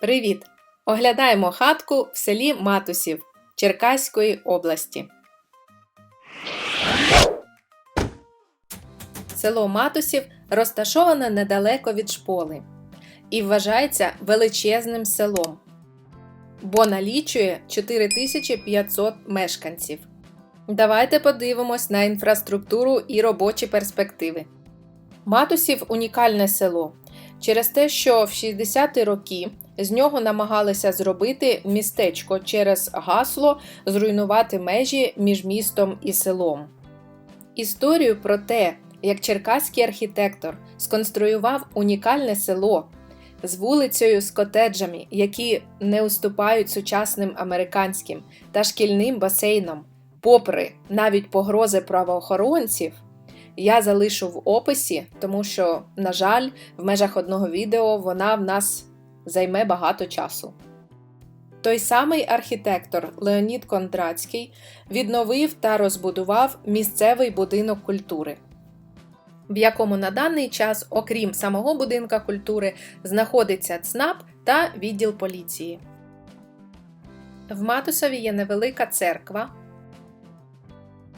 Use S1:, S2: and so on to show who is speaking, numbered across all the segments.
S1: Привіт! Оглядаємо хатку в селі Матусів Черкаської області. Село Матусів розташоване недалеко від шполи і вважається величезним селом, бо налічує 4500 мешканців. Давайте подивимось на інфраструктуру і робочі перспективи. Матусів унікальне село через те, що в 60-ті роки з нього намагалися зробити містечко через гасло зруйнувати межі між містом і селом. Історію про те, як черкаський архітектор сконструював унікальне село з вулицею з котеджами, які не уступають сучасним американським та шкільним басейном, попри навіть погрози правоохоронців. Я залишу в описі, тому що, на жаль, в межах одного відео вона в нас займе багато часу. Той самий архітектор Леонід Кондрацький відновив та розбудував місцевий будинок культури, в якому на даний час, окрім самого будинка культури, знаходиться ЦНАП та відділ поліції. В Матусові є невелика церква.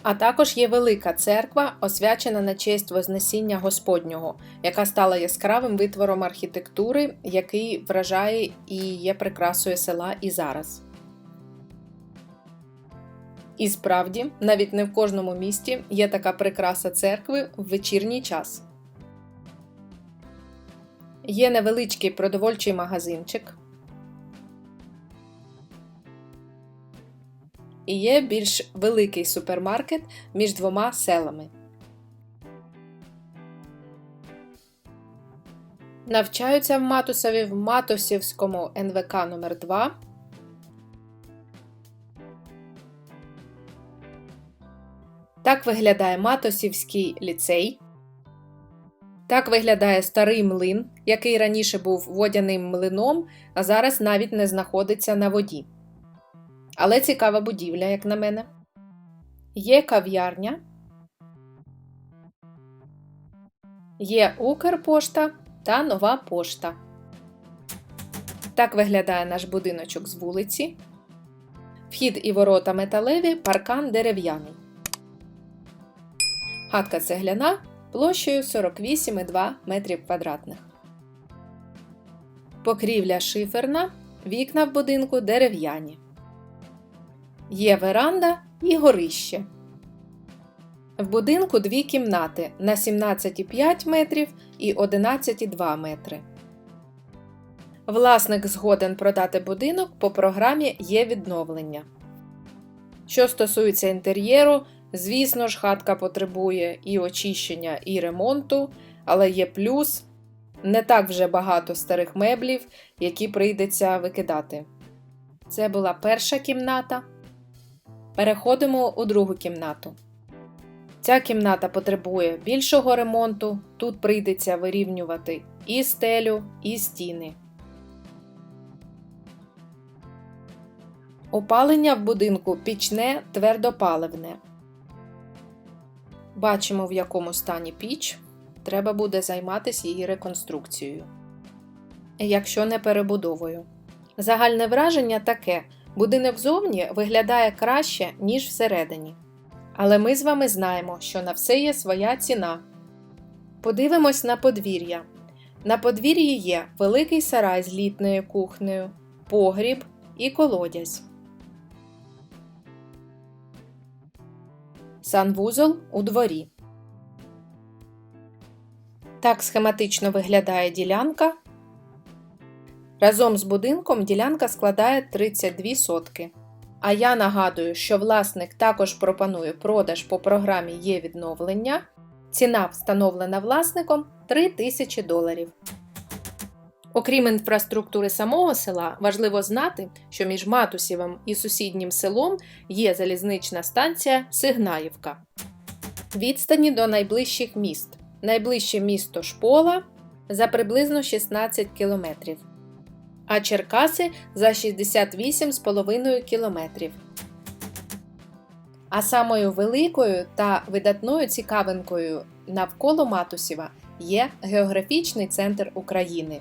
S1: А також є велика церква, освячена на честь Вознесіння Господнього, яка стала яскравим витвором архітектури, який вражає і є прикрасою села і зараз. І справді, навіть не в кожному місті є така прикраса церкви в вечірній час. Є невеличкий продовольчий магазинчик. І є більш великий супермаркет між двома селами. Навчаються в Матусові в Матусівському НВК номер 2 Так виглядає Матосівський ліцей. Так виглядає старий млин, який раніше був водяним млином, а зараз навіть не знаходиться на воді. Але цікава будівля, як на мене. Є кав'ярня, є Укрпошта та нова пошта. Так виглядає наш будиночок з вулиці. Вхід і ворота металеві, паркан дерев'яний. Хатка цегляна площею 48,2 метрів квадратних. Покрівля шиферна, вікна в будинку дерев'яні. Є веранда і горище. В будинку дві кімнати на 17,5 метрів і 11,2 метри. Власник згоден продати будинок по програмі є відновлення. Що стосується інтер'єру, звісно ж, хатка потребує і очищення, і ремонту, але є плюс не так вже багато старих меблів, які прийдеться викидати. Це була перша кімната. Переходимо у другу кімнату. Ця кімната потребує більшого ремонту, тут прийдеться вирівнювати і стелю, і стіни. Опалення в будинку пічне твердопаливне. Бачимо, в якому стані піч. Треба буде займатися її реконструкцією. Якщо не перебудовою. Загальне враження таке. Будинок зовні виглядає краще, ніж всередині. Але ми з вами знаємо, що на все є своя ціна. Подивимось на подвір'я. На подвір'ї є великий сарай з літною кухнею, погріб і колодязь. Санвузол у дворі. Так схематично виглядає ділянка Разом з будинком ділянка складає 32 сотки. А я нагадую, що власник також пропонує продаж по програмі є відновлення. Ціна встановлена власником 3 тисячі доларів. Окрім інфраструктури самого села, важливо знати, що між Матусівом і сусіднім селом є залізнична станція Сигнаївка. Відстані до найближчих міст. Найближче місто Шпола за приблизно 16 кілометрів а Черкаси за 68,5 кілометрів. А самою великою та видатною цікавинкою навколо Матусєва є географічний центр України